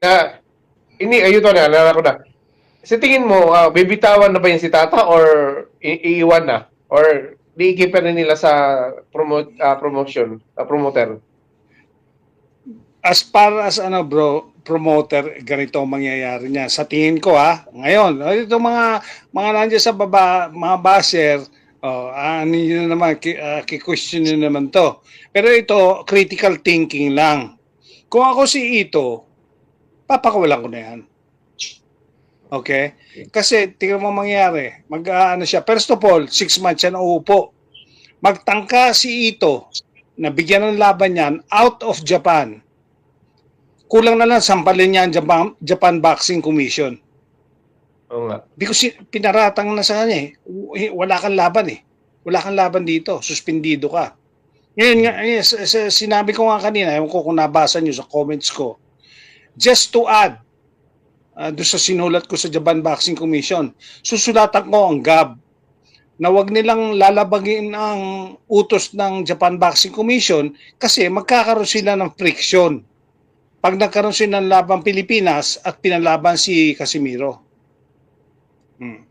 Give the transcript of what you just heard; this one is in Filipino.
na ini ayun to na, nalala ko na. Sa tingin mo, ah, bibitawan na ba yung si Tata or iiwan na? Or diikip na nila sa promote, ah, promotion, ah, promoter? as far as ano bro, promoter, ganito ang mangyayari niya. Sa tingin ko ha, ngayon, ito mga mga nandiyan sa baba, mga basher, oh, ano yun naman, ki, ki-question nyo naman to. Pero ito, critical thinking lang. Kung ako si Ito, papakawalan ko na yan. Okay? Kasi, tingnan mo mangyayari. Mag, ah, ano siya, first of all, six months siya nauupo. Magtangka si Ito na bigyan ng laban yan out of Japan kulang na lang sampalin niya ang Japan, Japan Boxing Commission. Oo nga. Because si- pinaratang na sa kanya eh. W- Wala kang laban eh. Wala kang laban dito. Suspendido ka. Ngayon nga, eh, sinabi ko nga kanina, ewan ko kung nabasa nyo sa comments ko, just to add, uh, doon sa sinulat ko sa Japan Boxing Commission, susulatan ko ang GAB na wag nilang lalabagin ang utos ng Japan Boxing Commission kasi magkakaroon sila ng friction pag nagkaroon sila ng labang Pilipinas at pinalaban si Casimiro. Hmm.